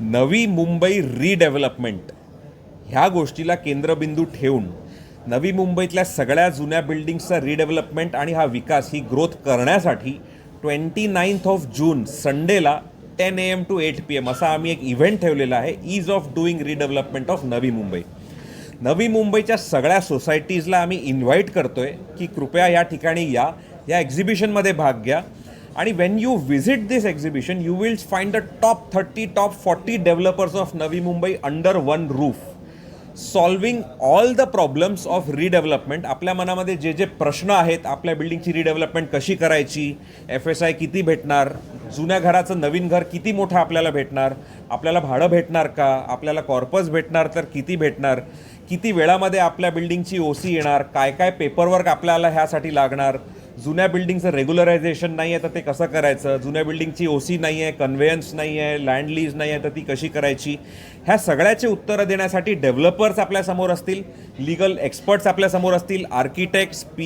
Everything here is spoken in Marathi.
नवी मुंबई रिडेव्हलपमेंट ह्या गोष्टीला केंद्रबिंदू ठेवून नवी मुंबईतल्या सगळ्या जुन्या बिल्डिंग्सचा रिडेव्हलपमेंट आणि हा विकास ही ग्रोथ करण्यासाठी ट्वेंटी नाईन्थ ऑफ जून संडेला ten A M to eight P M असा आम्ही एक इव्हेंट ठेवलेला आहे ease of doing redevelopment of Navi Mumbai. Navi मुंबईच्या सगळ्या सोसायटीजला आम्ही इन्व्हाइट करतोय की कृपया या ठिकाणी या या एक्झिबिशनमध्ये भाग घ्या. आणि when you visit this exhibition you will find the top thirty top forty developers of Navi Mumbai under one roof solving all the problems of redevelopment आपल्या मनामध्ये जे जे प्रश्न आहेत आपल्या बिल्डिंगची रिडेव्हलपमेंट कशी करायची एफ एस आय किती भेटणार जुन्या घराचं नवीन घर किती मोठं आपल्याला भेटणार आपल्याला भाडं भेटणार का आपल्याला कॉर्पस भेटणार तर किती भेटणार किती वेळामध्ये आपल्या बिल्डिंगची ओ सी येणार काय काय पेपरवर्क आपल्याला ह्यासाठी लागणार जुन्या बिल्डिंगचं रेग्युलरायझेशन नाही आहे तर ते कसं करायचं? जुन्या बिल्डिंगची ओ सी नाही आहे कन्व्हेयन्स नाही आहे लँड लीज नाही आहे तर ती कशी करायची? ह्या सगळ्याचे उत्तरं देण्यासाठी डेव्हलपर्स आपल्यासमोर असतील लीगल एक्सपर्ट्स आपल्यासमोर असतील आर्किटेक्ट्स पी